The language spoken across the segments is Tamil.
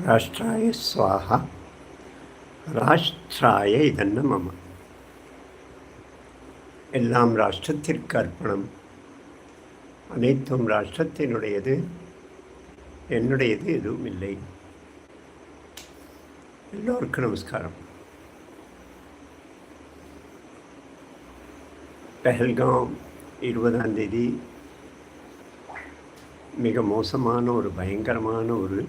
ராஷ்டிராய ஸ்வாஹா ராஷ்டிராய இதென்ன மம எல்லாம் ராஷ்டிரத்திற்கு அர்ப்பணம் அனைத்தும் ராஷ்டிரத்தினுடையது. என்னுடையது எதுவும் இல்லை எல்லோருக்கும் நமஸ்காரம். பெஹல்காம் இருபதாம் தேதி. மிக மோசமான ஒரு பயங்கரமான ஒரு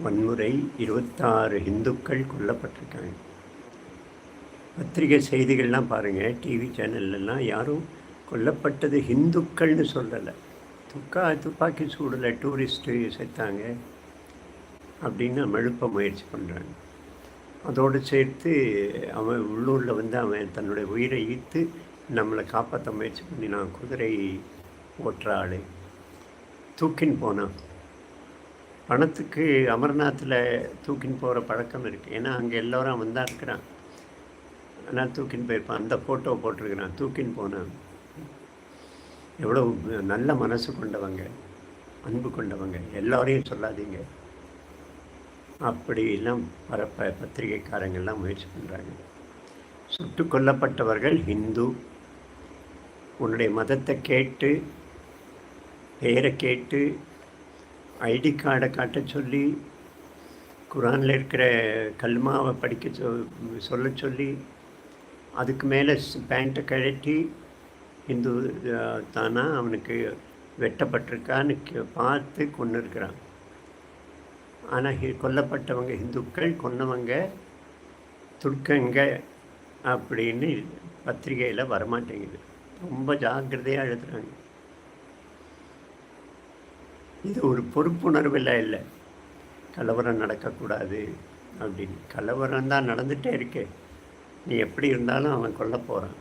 வன்முறை இருபத்தாறு இந்துக்கள் கொல்லப்பட்டிருக்காங்க. பத்திரிகை செய்திகள்லாம் பாருங்கள் டிவி சேனல்லலாம் யாரும் கொல்லப்பட்டது ஹிந்துக்கள்னு சொல்லலை. துக்கா துப்பாக்கி சூடில் டூரிஸ்ட்டு செத்தாங்க அப்படின்னு மழுப்ப முயற்சி பண்ணுறாங்க அதோடு சேர்த்து அவன் உள்ளூரில் வந்து அவன் தன்னுடைய உயிரை ஈர்த்து நம்மளை காப்பாற்ற முயற்சி பண்ணி நான் குதிரை ஓட்டுற ஆள். தூக்கின்னு போனான். பணத்துக்கு அமர்நாத்தில் தூக்கின்னு போகிற பழக்கம் இருக்குது ஏன்னா அங்கே எல்லோரும் வந்தால் இருக்கிறான். ஆனால் தூக்கின்னு போயிருப்பான். அந்த ஃபோட்டோ போட்டிருக்கிறான். தூக்கின்னு போனான். எவ்வளோ நல்ல மனசு கொண்டவங்க. அன்பு கொண்டவங்க. எல்லோரையும் சொல்லாதீங்க. அப்படிலாம் வர ப பத்திரிகைக்காரங்கள்லாம் முயற்சி பண்ணுறாங்க சுட்டு கொல்லப்பட்டவர்கள் ஹிந்து. உன்னுடைய மதத்தை கேட்டு பெயரை கேட்டு ஐடி கார்டை காட்ட சொல்லி குரானில் இருக்கிற கல்மாவை படிக்க சொ சொல்ல சொல்லி அதுக்கு மேலே பேண்ட்டை கழட்டி இந்து தானா அவனுக்கு வெட்டப்பட்டிருக்கான்னு பார்த்து கொண்டு இருக்கிறான் ஆனால் கொல்லப்பட்டவங்க இந்துக்கள் கொன்னவங்க துர்க்கங்க அப்படின்னு பத்திரிகையில் வரமாட்டேங்குது. ரொம்ப ஜாக்கிரதையாக எழுதுகிறாங்க இது ஒரு பொறுப்புணர்வில் இல்லை. கலவரம் நடக்கக்கூடாது அப்படின்னு. கலவரம் தான் நடந்துகிட்டே இருக்கே. நீ எப்படி இருந்தாலும் அவன் கொல்ல போகிறான்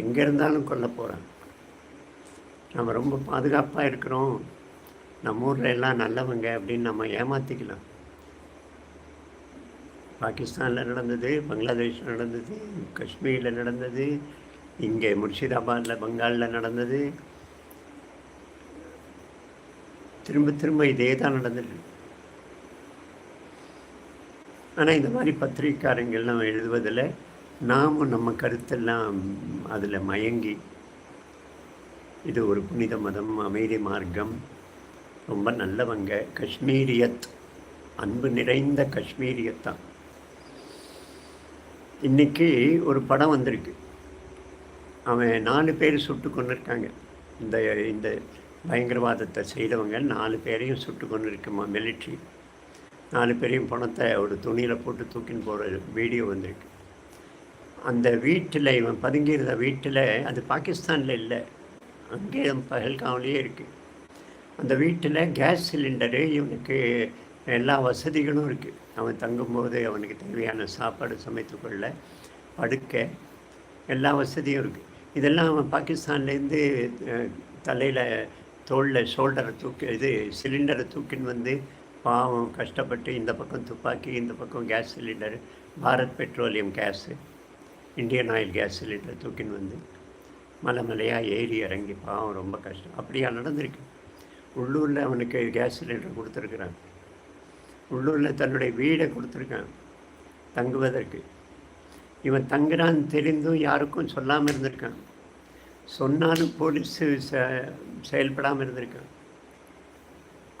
எங்கே இருந்தாலும் கொல்ல போகிறான் நம்ம ரொம்ப பாதுகாப்பாக இருக்கிறோம். நம்ம ஊரில் எல்லாம் நல்லவங்க அப்படின்னு நம்ம ஏமாற்றிக்கலாம் பாகிஸ்தானில் நடந்தது பங்களாதேஷில் நடந்தது காஷ்மீரில் நடந்தது இங்கே முர்ஷிதாபாத்தில் பங்காலில் நடந்தது. திரும்ப திரும்ப இதே தான் நடந்துருக்கு ஆனால் இந்த மாதிரி பத்திரிக்காரங்கள்லாம் எழுதுவதில் நாமும் நம்ம கருத்தெல்லாம் அதில் மயங்கி இது ஒரு புனித மதம் அமைதி மார்க்கம் ரொம்ப நல்லவங்க. காஷ்மீரியத் அன்பு நிறைந்த காஷ்மீரியத் தான். இன்றைக்கி ஒரு படம் வந்திருக்கு. அவன் நாலு பேர் சுட்டு கொண்டு இருக்காங்க இந்த இந்த பயங்கரவாதத்தை செய்தவங்க நாலு பேரையும் சுட்டு கொண்டு இருக்குமா மிலிட்ரி நாலு பேரையும் பணத்தை ஒரு துணியில் போட்டு தூக்கின்னு போகிற வீடியோ வந்திருக்கு. அந்த வீட்டில் இவன் பதுங்கியிருந்த வீட்டில் அது பாகிஸ்தானில் இல்லை அங்கே பகல்காவிலேயே இருக்குது அந்த வீட்டில் கேஸ் சிலிண்டரு இவனுக்கு எல்லா வசதிகளும் இருக்குது அவன் தங்கும்போது அவனுக்கு தேவையான சாப்பாடு சமைத்துக்கொள்ள படுக்க எல்லா வசதியும் இருக்குது இதெல்லாம் அவன் பாகிஸ்தான்லேருந்து தலையில் தோளில் ஷோல்டரை தூக்கி இது சிலிண்டரை தூக்கின்னு வந்து பாவம் கஷ்டப்பட்டு இந்த பக்கம் துப்பாக்கி இந்த பக்கம் gas cylinder Bharat petroleum gas Indian oil gas cylinder தூக்கின்னு வந்து மலை மலையாக ஏறி இறங்கி பாவம் ரொம்ப கஷ்டம். அப்படியா நடந்திருக்கு. உள்ளூரில் அவனுக்கு கேஸ் சிலிண்டர் கொடுத்துருக்குறான். உள்ளூரில் தன்னுடைய வீடை கொடுத்துருக்கான் தங்குவதற்கு. இவன் தங்குறான்னு தெரிந்தும் யாருக்கும் சொல்லாமல் இருந்திருக்கான். சொன்னாலும் போலீஸு செயல்படாமல் இருந்திருக்கான்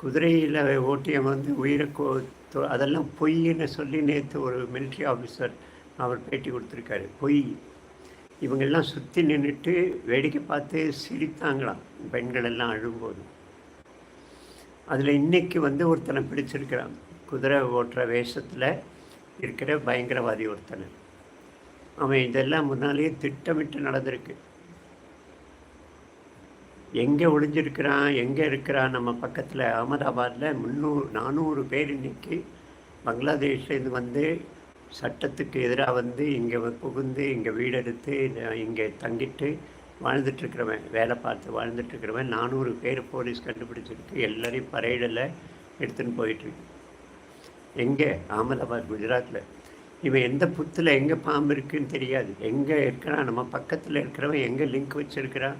குதிரையில் ஓட்டியம் வந்து உயிரை கோ அதெல்லாம் பொய்ன்னு சொல்லி நேற்று ஒரு மிலிட்ரி ஆஃபீஸர் அவர் பேட்டி கொடுத்துருக்காரு. பொய். இவங்கெல்லாம் சுற்றி நின்றுட்டு வேடிக்கை பார்த்து சிரித்தாங்களாம். பெண்கள் எல்லாம் அழும்போது. அதில் இன்றைக்கி வந்து ஒருத்தனை பிடிச்சிருக்கிறான். குதிரை ஓட்டுற வேஷத்தில் இருக்கிற பயங்கரவாதி ஒருத்தனை. அவன் இதெல்லாம் முன்னாலேயே திட்டமிட்டு நடந்திருக்கு. எங்கே ஒளிஞ்சிருக்கிறான் எங்கே இருக்கிறான் நம்ம பக்கத்தில்? அகமதாபாத்தில் முந்நூறு நானூறு பேர் இன்றைக்கி பங்களாதேஷ்லேருந்து வந்து சட்டத்துக்கு எதிராக வந்து இங்கே புகுந்து இங்கே வீடெடுத்து இங்கே தங்கிட்டு வாழ்ந்துட்டுருக்கிறவன் வேலை பார்த்து வாழ்ந்துட்டுருக்கிறவன். நானூறு பேர் போலீஸ் கண்டுபிடிச்சிருக்கு. எல்லோரையும் பரேடில் எடுத்துன்னு போயிட்டுருக்கு. எங்கே? அகமதாபாத் குஜராத்தில் இவன் எந்த புத்தில் எங்கே பாம்பு இருக்குன்னு தெரியாது. எங்கே இருக்கிறான்? நம்ம பக்கத்தில் இருக்கிறவன் எங்கே லிங்க் வச்சுருக்கிறான்?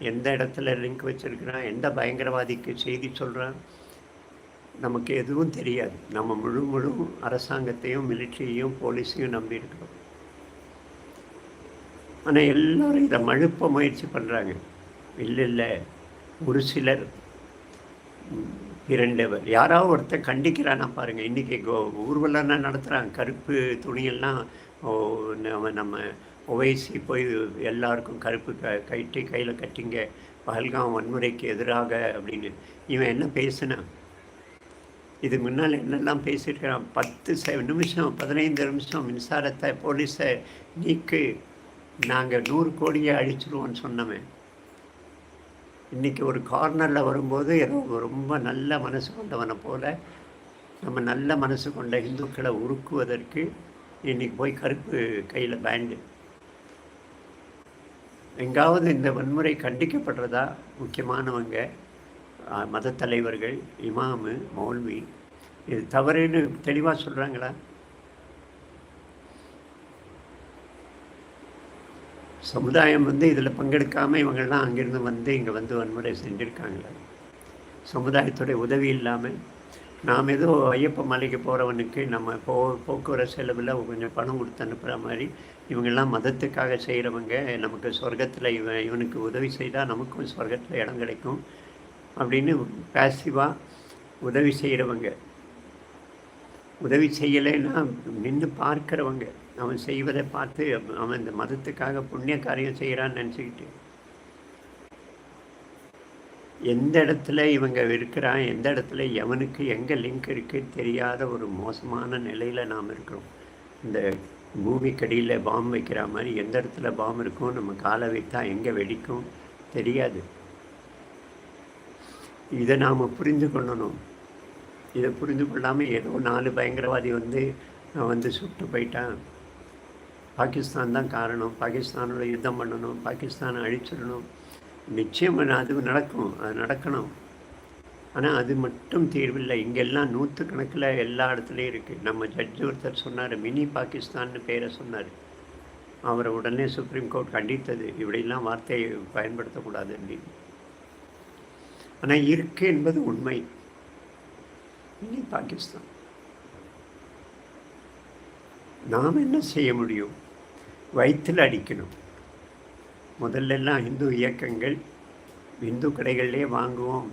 எந்த இடத்துல லிங்க் வச்சுருக்கிறான் எந்த பயங்கரவாதிக்கு செய்தி சொல்கிறான் நமக்கு எதுவும் தெரியாது. நம்ம முழு முழு அரசாங்கத்தையும் மிலிட்ரியையும் போலீஸையும் நம்பி இருக்கிறோம். ஆனால் எல்லோரும் இதை மழுப்ப முயற்சி பண்ணுறாங்க இல்லை இல்லை. ஒரு சிலர் இரண்டவர். யாராவது ஒருத்தர் கண்டிக்கிறானா பாருங்கள் இன்றைக்கி ஊர்வலம் நடத்துகிறாங்க கருப்பு துணியெல்லாம் ஓ, நம்ம நம்ம ஒவைசி போய் எல்லாருக்கும் கருப்பு க கட்டி கையில் கட்டிங்க பகல்காம் வன்முறைக்கு எதிராக அப்படின்னு. இவன் என்ன பேசினான் இது முன்னால் என்னெல்லாம் பேசியிருக்கிறான்? பத்து செ நிமிஷம் பதினைந்து நிமிஷம் மின்சாரத்தை போலீஸை நீக்கு நாங்கள் நூறு கோடியை அழிச்சிருவோம்னு சொன்னவன். இன்றைக்கி ஒரு கார்னரில் வரும்போது ரொம்ப நல்ல மனசு கொண்டவனை போல் நம்ம நல்ல மனசு கொண்ட இந்துக்களை உருக்குவதற்கு இன்றைக்கி போய் கருப்பு கையில் பேண்டு. எங்காவது இந்த வன்முறை கண்டிக்கப்படுறதா முக்கியமானவங்க மதத்தலைவர்கள் தலைவர்கள் இமாமு மௌல்வி இது தவறுன்னு தெளிவாக சொல்கிறாங்களா சமுதாயம் வந்து இதில் பங்கெடுக்காமல் இவங்கெல்லாம் அங்கேருந்து வந்து இங்கே வந்து வன்முறை செஞ்சுருக்காங்களா. சமுதாயத்துடைய உதவி இல்லாமல் நாம் ஏதோ ஐயப்ப மலைக்கு போகிறவனுக்கு நம்ம போ போக்குவரத்து செலவில் கொஞ்சம் பணம் கொடுத்து அனுப்புகிற மாதிரி இவங்கெல்லாம் மதத்துக்காக செய்கிறவங்க நமக்கு சொர்க்கத்தில் இவன் இவனுக்கு உதவி செய்தால் நமக்கும் சொர்க்கத்தில் இடம் கிடைக்கும் அப்படின்னு பேசிவாக உதவி செய்கிறவங்க உதவி செய்யலைன்னா நின்று பார்க்குறவங்க. அவன் செய்வதை பார்த்து அவன் இந்த மதத்துக்காக புண்ணிய காரியம் செய்கிறான்னு நினச்சிக்கிட்டு எந்த இடத்துல இவங்க இருக்கிறான் எந்த இடத்துல எவனுக்கு எங்கே லிங்க் இருக்குது தெரியாத ஒரு மோசமான நிலையில் நாம் இருக்கிறோம். இந்த பூமிக்கடியில் பாம் வைக்கிற மாதிரி எந்த இடத்துல பாம் இருக்கும் நம்ம காலை வைத்தா எங்கே வெடிக்கும் தெரியாது. இதை நாம் புரிந்து கொள்ளணும். இதை புரிந்து கொள்ளாமல் ஏதோ நாலு பயங்கரவாதி வந்து நான் வந்து சுட்டு போயிட்டான். பாகிஸ்தான் தான் காரணம். பாகிஸ்தானோட யுத்தம் பண்ணணும் பாகிஸ்தானை அழிச்சிடணும். நிச்சயம் அது நடக்கும் அது நடக்கணும். ஆனால் அது மட்டும் தீர்வில்லை. இங்கெல்லாம் நூற்றுக்கணக்கில் எல்லா இடத்துலையும் இருக்குது நம்ம ஜட்ஜ் ஒருத்தர் சொன்னார் மினி பாகிஸ்தான்னு பேரை சொன்னார். அவரை உடனே சுப்ரீம் கோர்ட் கண்டித்தது. இப்படிலாம் வார்த்தையை பயன்படுத்தக்கூடாது அப்படின்னு. ஆனால் இருக்கு என்பது உண்மை. மினி பாகிஸ்தான். நாம் என்ன செய்ய முடியும்? வயிற்றில் அடிக்கணும். முதல்லெல்லாம் இந்து இயக்கங்கள். இந்து கடைகள்லே வாங்குவோம்.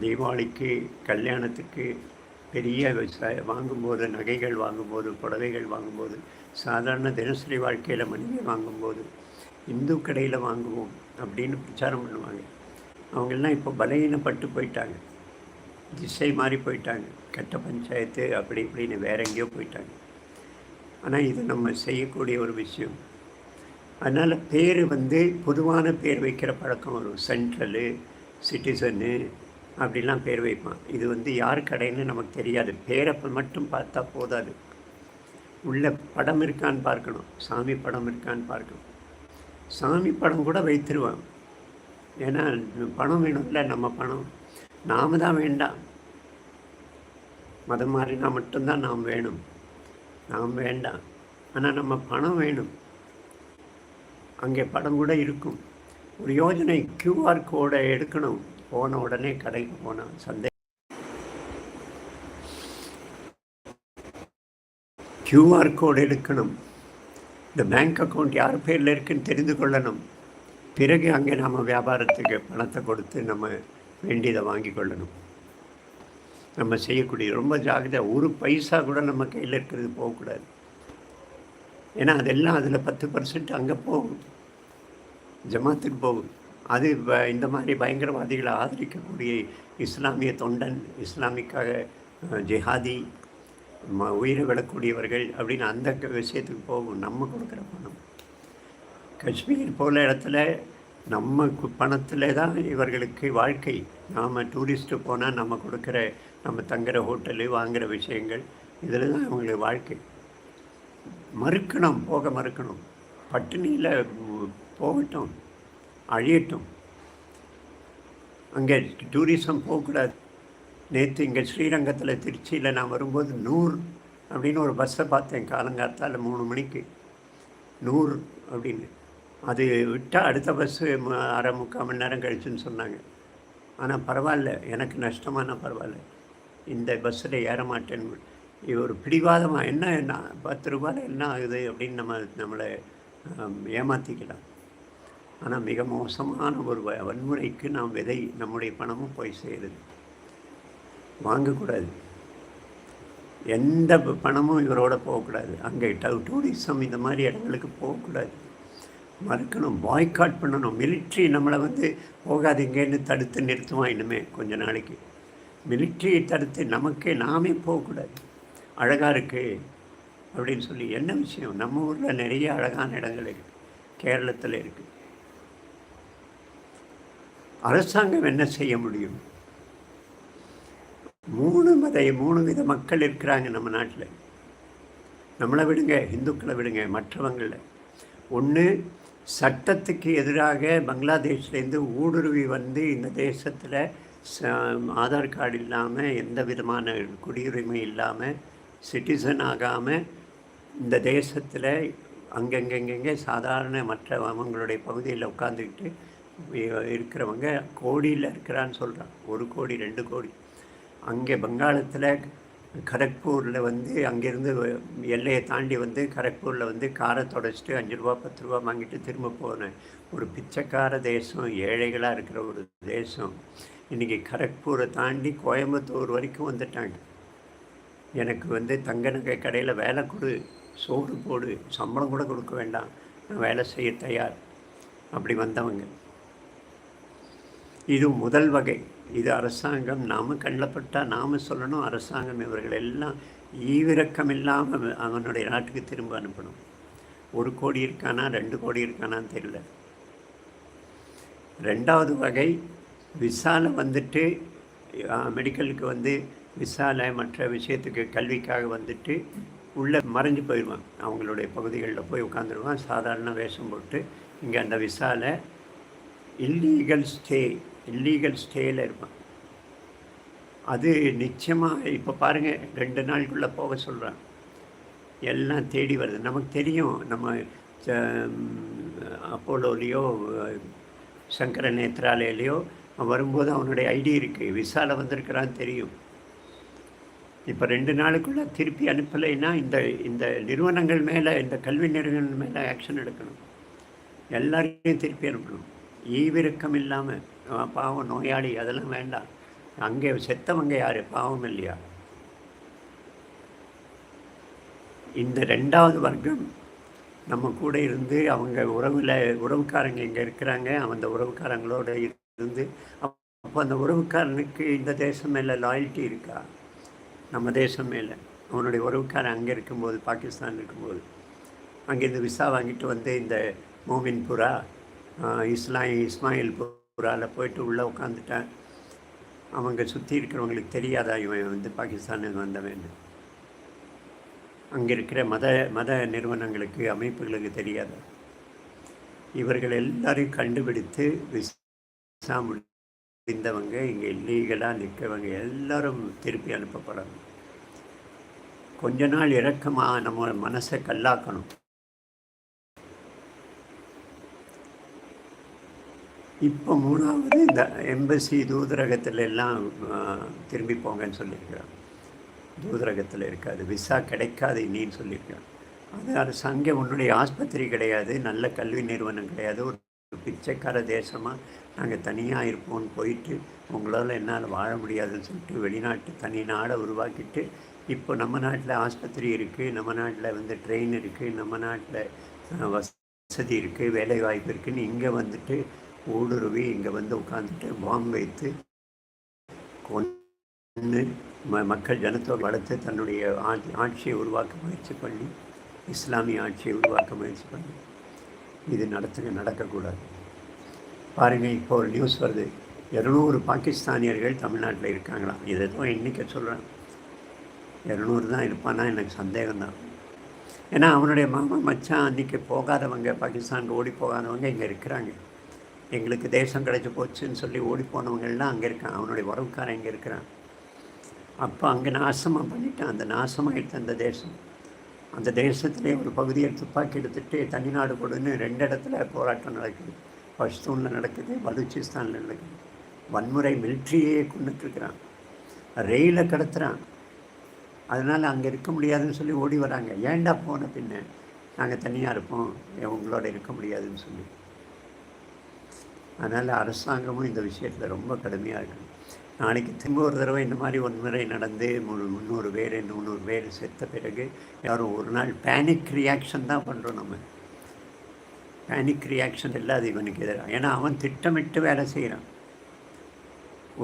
தீபாவளிக்கு கல்யாணத்துக்கு பெரிய வாங்கும்போது நகைகள் வாங்கும்போது புடவைகள் வாங்கும்போது சாதாரண தினசரி வாழ்க்கையில் மனிதன் வாங்கும்போது இந்து கடையில் வாங்குவோம் அப்படின்னு பிரச்சாரம் பண்ணுவாங்க. அவங்கெல்லாம் இப்போ பலகீனப்பட்டு போயிட்டாங்க. திசை மாறி போயிட்டாங்க. கட்ட பஞ்சாயத்து அப்படி இப்படின்னு வேற எங்கேயோ போயிட்டாங்க. ஆனால் இது நம்ம செய்யக்கூடிய ஒரு விஷயம். அதனால் பேர் வந்து பொதுவான பேர் வைக்கிற பழக்கம் வரும். சென்ட்ரலு சிட்டிசனு அப்படிலாம் பேர் வைப்பான். இது வந்து யார் கடைன்னு நமக்கு தெரியாது. பேரை மட்டும் பார்த்தா போதாது. உள்ள படம் இருக்கான்னு பார்க்கணும். சாமி படம் இருக்கான்னு பார்க்கணும். சாமி படம் கூட வைத்திருவான் ஏன்னா பணம் வேணும்ல நம்ம பணம். நாம தான் வேண்டாம். மதம் மாறினா மட்டும்தான் நாம் வேணும். நாம் வேண்டாம். ஆனால் நம்ம பணம் வேணும். அங்கே படம் கூட இருக்கும். ஒரு யோஜனை கியூஆர் கோடை எடுக்கணும். போன உடனே கடைக்கு போனான் சந்தேகம். கியூஆர் கோடு எடுக்கணும். இந்த பேங்க் அக்கௌண்ட் யார் பேரில் இருக்குன்னு தெரிந்து கொள்ளணும். பிறகு அங்கே நாம் வியாபாரத்துக்கு பணத்தை கொடுத்து நம்ம வேண்டியதை வாங்கி கொள்ளணும். நம்ம செய்யக்கூடிய ரொம்ப ஜாகிரதை. ஒரு பைசா கூட நம்ம கையில் இருக்கிறது போகக்கூடாது. ஏன்னா அதெல்லாம் அதில் பத்து பர்சன்ட் அங்கே போகும் ஜமாத்துக்கு போகும் அது இந்த மாதிரி பயங்கரவாதிகளை ஆதரிக்கக்கூடிய இஸ்லாமிய தொண்டன் இஸ்லாமிக்காக ஜிஹாதி ம உயிரை விடக்கூடியவர்கள் அப்படின்னு அந்த விஷயத்துக்கு போகும். நம்ம கொடுக்குற பணம். காஷ்மீர் போல இடத்துல நம்ம பணத்தில் தான் இவர்களுக்கு வாழ்க்கை. நாம் டூரிஸ்ட்டு போனால் நம்ம கொடுக்குற நம்ம தங்குற ஹோட்டலு வாங்குகிற விஷயங்கள் இதில் தான் அவங்களுக்கு வாழ்க்கை. மறுக்கணும் போக மறுக்கணும். பட்டினியில் போகட்டும் அழியட்டும். அங்கே டூரிசம் போகக்கூடாது. நேற்று இங்கே ஸ்ரீரங்கத்தில் திருச்சியில் நான் வரும்போது நூறு அப்படின்னு ஒரு பஸ்ஸை பார்த்தேன் காலங்காத்தால் மூணு மணிக்கு. நூறு அப்படின்னு. அது விட்டால் அடுத்த பஸ்ஸு அரை முக்கால் மணி நேரம் கழிச்சுன்னு சொன்னாங்க. ஆனால் பரவாயில்ல எனக்கு நஷ்டமான பரவாயில்ல. இந்த பஸ்ஸில் ஏற மாட்டேன்னு ஒரு பிடிவாதமாக என்ன என்ன பத்து ரூபாயில் என்ன ஆகுது அப்படின்னு நம்ம நம்மளை ஏமாற்றிக்கலாம் ஆனால் மிக மோசமான ஒரு வ- வன்முறைக்கு நாம் விதை நம்முடைய பணமும் போய் சேருது. வாங்கக்கூடாது. எந்த பணமும் இவரோட போகக்கூடாது. அங்கே டவு டூரிசம் இந்த மாதிரி இடங்களுக்கு போகக்கூடாது. மறுக்கணும் பாய்காட் பண்ணணும். மிலிட்ரி நம்மளை வந்து போகாதீங்கன்னு தடுத்து நிறுத்துவான் இன்னுமே கொஞ்ச நாளைக்கு. மிலிட்ரியை தடுத்து நமக்கே நாமே போகக்கூடாது. அழகாக இருக்கு அப்படின்னு சொல்லி என்ன விஷயம்? நம்ம ஊரில் நிறைய அழகான இடங்கள் இருக்குது கேரளத்தில் இருக்குது அரசாங்கம் என்ன செய்ய முடியும்? மூணு மத மூணு வித மக்கள் இருக்கிறாங்க நம்ம நாட்டில். நம்மளை விடுங்க இந்துக்களை விடுங்க மற்றவங்கள. ஒன்று சட்டத்துக்கு எதிராக பங்களாதேஷ்லேருந்து ஊடுருவி வந்து இந்த தேசத்தில் ஆதார் கார்டு இல்லாமல் எந்த விதமான குடியுரிமை இல்லாமல் சிட்டிசன் ஆகாமல் இந்த தேசத்தில் அங்கங்கங்கங்க சாதாரண மற்ற அவங்களுடைய பகுதியில் உட்காந்துக்கிட்டு இருக்கிறவங்க கோடியில் இருக்கிறான்னு சொல்கிறான் ஒரு கோடி ரெண்டு கோடி. அங்கே வங்காளத்தில் கரக்பூரில் வந்து அங்கேருந்து எல்லையை தாண்டி வந்து கரக்பூரில் வந்து காரை தொடச்சிட்டு அஞ்சு ரூபா பத்து ரூபா வாங்கிட்டு திரும்ப போனேன் ஒரு பிச்சைக்கார தேசம் ஏழைகளாக இருக்கிற ஒரு தேசம். இன்றைக்கி கரக்பூரை தாண்டி கோயம்புத்தூர் வரைக்கும் வந்துட்டாங்க. எனக்கு வந்து தங்க நகை கடையில் வேலை கொடு சோறு போடு சம்பளம் கூட கொடுக்க வேண்டாம். நான் வேலை செய்ய தயார். அப்படி வந்தவங்க. இது முதல் வகை. இது அரசாங்கம். நாம் கண்ணப்பட்டால் நாம் சொல்லணும். அரசாங்கம் இவர்கள் எல்லாம் ஈவிரக்கம் இல்லாமல் அவனுடைய நாட்டுக்கு திரும்ப அனுப்பணும். ஒரு கோடி இருக்கானா? ரெண்டு கோடி இருக்கானான்னு தெரியல. ரெண்டாவது வகை விசால வந்துட்டு மெடிக்கலுக்கு வந்து விசால மற்ற விஷயத்துக்கு கல்விக்காக வந்துட்டு உள்ளே மறைஞ்சு போயிடுவான். அவங்களுடைய பகுதிகளில் போய் உட்காந்துருவான் சாதாரண வேஷம் போட்டு இங்கே அந்த விசால இல்லீகல் ஸ்டே இல்லீகல் ஸ்டேயில் இருப்பான். அது நிச்சயமாக இப்போ பாருங்கள் ரெண்டு நாளுக்குள்ளே போக சொல்கிறான் எல்லாம் தேடி வருது. நமக்கு தெரியும் நம்ம அப்போலோலேயோ சங்கர நேத்ராலயிலையோ வரும்போது அவனுடைய ஐடி இருக்குது விசால வந்திருக்கிறான்னு தெரியும். இப்போ ரெண்டு நாளுக்குள்ளே திருப்பி அனுப்பலைன்னா இந்த இந்த நிறுவனங்கள் மேலே இந்த கல்வி நிறுவனங்கள் மேலே ஆக்ஷன் எடுக்கணும். எல்லாரையும் திருப்பி அனுப்பணும். ஈவிரக்கம் இல்லாமல் பாவம் நோயாளி அதெல்லாம் வேண்டாம். அங்கே செத்தவங்க யார்? பாவம் இல்லையா? இந்த ரெண்டாவது வர்க்கம் நம்ம கூட இருந்து அவங்க உறவில் உறவுக்காரங்க இங்கே இருக்கிறாங்க. அந்த உறவுக்காரங்களோட இருந்து அப்போ அந்த உறவுக்காரனுக்கு இந்த தேசம் மேலே லாயல்ட்டி இருக்கா? நம்ம தேசமே இல்லை அவனுடைய உறவுக்காரன் அங்கே இருக்கும்போது பாகிஸ்தான் இருக்கும்போது. அங்கேருந்து விசா வாங்கிட்டு வந்து இந்த மோமின் புறா இஸ்லாய் இஸ்மாயில் புறாவில் போயிட்டு உள்ளே உட்காந்துட்டேன் அவங்க சுற்றி இருக்கிறவங்களுக்கு தெரியாதா இவன் வந்து பாகிஸ்தானுக்கு வந்தவன். அங்கே இருக்கிற மத மத நிறுவனங்களுக்கு அமைப்புகளுக்கு தெரியாதா? இவர்கள் எல்லாரையும் கண்டுபிடித்து விசா இருந்தவங்க இங்கே இல்லீகலாக நிற்கிறவங்க எல்லாரும் திருப்பி அனுப்பப்படுறாங்க கொஞ்ச நாள் இறக்கமாக நம்ம மனசை கல்லாக்கணும். இப்போ மூணாவது இந்த எம்பசி தூதரகத்தில் எல்லாம் திரும்பி போங்கன்னு சொல்லியிருக்கிறான் தூதரகத்தில் இருக்காது விசா கிடைக்காது இனின்னு சொல்லியிருக்கான் அது அரசாங்கம் உன்னுடைய ஆஸ்பத்திரி கிடையாது நல்ல கல்வி நிறுவனம் கிடையாது ஒரு பிச்சைக்கார தேசமாக நாங்கள் தனியாக இருப்போம்னு போயிட்டு உங்களால் என்னால் வாழ முடியாதுன்னு சொல்லிட்டு வெளிநாட்டு தனி நாடை உருவாக்கிட்டு இப்போ நம்ம நாட்டில் ஆஸ்பத்திரி இருக்குது நம்ம நாட்டில் வந்து ட்ரெயின் இருக்குது நம்ம நாட்டில் வசதி இருக்குது வேலை வாய்ப்பு இருக்குதுன்னு இங்கே வந்துட்டு ஊடுருவி இங்கே வந்து உட்காந்துட்டு பாம்பு வைத்து கொண்டு ம மக்கள் ஜனத்தோடு வளர்த்து தன்னுடைய ஆட்சி ஆட்சியை உருவாக்க முயற்சி பண்ணி இஸ்லாமிய ஆட்சியை உருவாக்க முயற்சி பண்ணி. இது நடத்துக நடக்கக்கூடாது. பாருங்கள் இப்போ ஒரு நியூஸ் வருது. இரநூறு பாகிஸ்தானியர்கள் தமிழ்நாட்டில் இருக்காங்களாம். இதை தான் எண்ணிக்கை சொல்கிறேன் இரநூறு தான் இருப்பானா எனக்கு சந்தேகம்தான். ஏன்னா அவனுடைய மாமா மச்சான் அன்றைக்கி போகாதவங்க பாகிஸ்தானுக்கு ஓடி போகாதவங்க இங்கே இருக்கிறாங்க. எங்களுக்கு தேசம் கிடச்சி போச்சுன்னு சொல்லி ஓடி போனவங்கள்லாம் அங்கே இருக்கான் அவனுடைய உறவுக்காரன் இங்கே இருக்கிறான். அப்போ அங்கே நாசமாக பண்ணிட்டான். அந்த நாசமாகிடுச்சு அந்த தேசம். அந்த தேசத்திலே ஒரு பகுதியை துப்பாக்கி எடுத்துகிட்டு தனிநாடு கொடுன்னு ரெண்டு இடத்துல போராட்டம் நடக்குது. பஷ்தூனில் நடக்குது பலூச்சிஸ்தானில் நடக்குது. வன்முறை மிலிட்ரியே கொண்டுட்டுருக்கிறான். ரெயிலை கடத்துகிறான் அதனால் அங்கே இருக்க முடியாதுன்னு சொல்லி ஓடி வராங்க. ஏன்டா போன பின்ன? நாங்கள் தனியாக இருப்போம். உங்களோட இருக்க முடியாதுன்னு சொல்லி. அதனால் அரசாங்கமும் இந்த விஷயத்தில் ரொம்ப கடுமையாக இருக்குது நாளைக்கு திரும்ப ஒரு தடவை இந்த மாதிரி ஒன்முறை நடந்து முந்நூறு பேர் முந்நூறு பேர் செத்த பிறகு யாரும் ஒரு நாள் பேனிக் ரியாக்ஷன் தான் பண்ணுறோம் நம்ம. பேனிக் ரியாக்ஷன் இல்லாது இவனுக்கு எதிராக ஏன்னா அவன் திட்டமிட்டு வேலை செய்கிறான்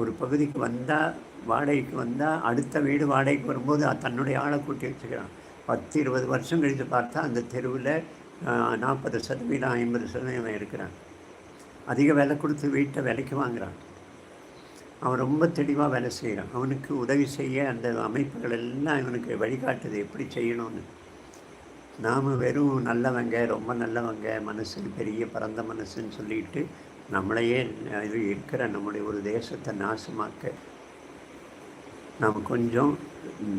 ஒரு பகுதிக்கு வந்தால் வாடகைக்கு வந்தால் அடுத்த வீடு வாடகைக்கு வரும்போது தன்னுடைய ஆளை கூட்டி வச்சுக்கிறான். பத்து இருபது வருஷம் கழித்து பார்த்தா அந்த தெருவில் நாற்பது சதவீதம் ஐம்பது சதவீதம் இருக்கிறான். அதிக விலை கொடுத்து வீட்டை விலைக்கு வாங்குகிறான் அவன் ரொம்ப தெளிவாக வேலை செய்கிறான் அவனுக்கு உதவி செய்ய அந்த அமைப்புகள் எல்லாம் இவனுக்கு வழிகாட்டுது. எப்படி செய்யணும்னு? நாம் வெறும் நல்லவங்க ரொம்ப நல்லவங்க மனசு பெரிய பரந்த மனசுன்னு சொல்லிட்டு நம்மளையே இது இருக்கிற நம்முடைய ஒரு தேசத்தை நாசமாக்க நாம் கொஞ்சம்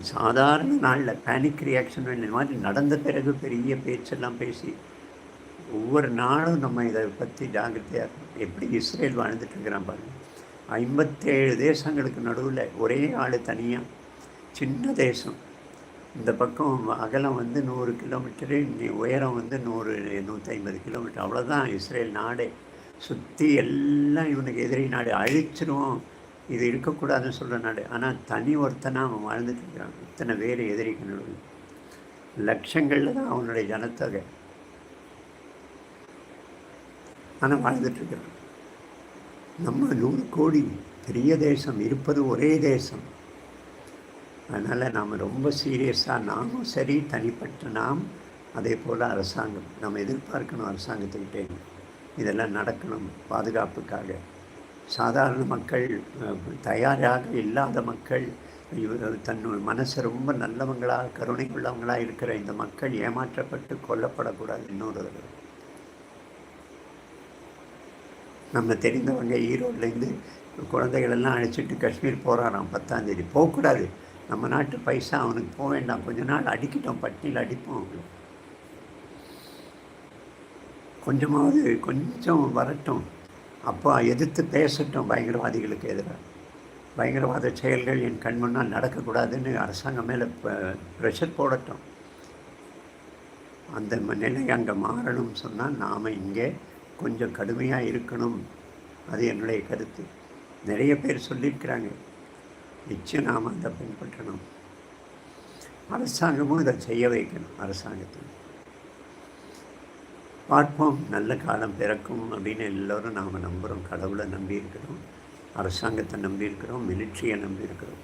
சாதாரண நாளில் பேனிக் ரியாக்ஷன் இந்த மாதிரி நடந்த பிறகு பெரிய பேச்செல்லாம் பேசி ஒவ்வொரு நாளும் நம்ம இதை பற்றி ஜாகிரதையாக எப்படி இஸ்ரேல் வாழ்ந்துட்டுருக்கிறான் பாருங்கள் ஐம்பத்தேழு தேசங்களுக்கு நடுவில் ஒரே ஆள் தனியாக சின்ன தேசம். இந்த பக்கம் அகலம் வந்து நூறு கிலோமீட்டரு உயரம் வந்து நூறு நூற்றி ஐம்பது கிலோமீட்டர். அவ்வளோதான் இஸ்ரேல் நாடே. சுற்றி எல்லாம் இவனுக்கு எதிரி நாடு. அழிச்சிருவோம். இது இருக்கக்கூடாதுன்னு சொல்கிற நாடு. ஆனால் தனி ஒருத்தனாக அவன் வாழ்ந்துட்டு இருக்கிறான் இத்தனை பேர் எதிரிக்கு நடுவில். லட்சங்களில் தான் அவனுடைய ஜனத்தொகை. ஆனால் வாழ்ந்துட்டுருக்கிறான் நம்ம நூறு கோடி பெரிய தேசம் இருப்பது ஒரே தேசம். அதனால் நாம் ரொம்ப சீரியஸாக நாமும் சரி தனிப்பட்ட நாம் அதே போல் அரசாங்கம். நம்ம எதிர்பார்க்கணும் அரசாங்கத்துக்கிட்டே. இதெல்லாம் நடக்கணும் பாதுகாப்புக்காக. சாதாரண மக்கள் தயாராக இல்லாத மக்கள் தன் மனசு ரொம்ப நல்லவங்களாக கருணை உள்ளவங்களாக இருக்கிற இந்த மக்கள் ஏமாற்றப்பட்டு கொல்லப்படக்கூடாது. இன்னொரு நம்ம தெரிந்தவங்க ஈரோட்லேருந்து குழந்தைகளெல்லாம் அழைச்சிட்டு காஷ்மீர் போகிறாராம் பத்தாந்தேதி போகக்கூடாது. நம்ம நாட்டு பைசா அவனுக்கு போக வேண்டாம். கொஞ்ச நாள் அடிக்கிட்டோம். பட்டியில் அடிப்போம் அவங்களுக்கு கொஞ்சமாவது கொஞ்சம் வரட்டும். அப்போ எதிர்த்து பேசட்டும் பயங்கரவாதிகளுக்கு எதிராக பயங்கரவாத செயல்கள் என் கண் முன்னால் நடக்கக்கூடாதுன்னு அரசாங்கம் மேலே ப்ரெஷர் போடட்டும். அந்த நிலை அங்கே மாறணும்னு சொன்னால் நாம் இங்கே கொஞ்சம் கடுமையாக இருக்கணும். அது என்னுடைய கருத்து. நிறைய பேர் சொல்லியிருக்கிறாங்க. நிச்சயம் நாம் அதை பின்பற்றணும் அரசாங்கமும் இதை செய்ய வைக்கணும் அரசாங்கத்தில் பார்ப்போம் நல்ல காலம் பிறக்கும் அப்படின்னு எல்லோரும் நாம் நம்புகிறோம் கடவுளை நம்பி இருக்கிறோம் அரசாங்கத்தை நம்பி இருக்கிறோம் மிலிட்ரியை நம்பி இருக்கிறோம்.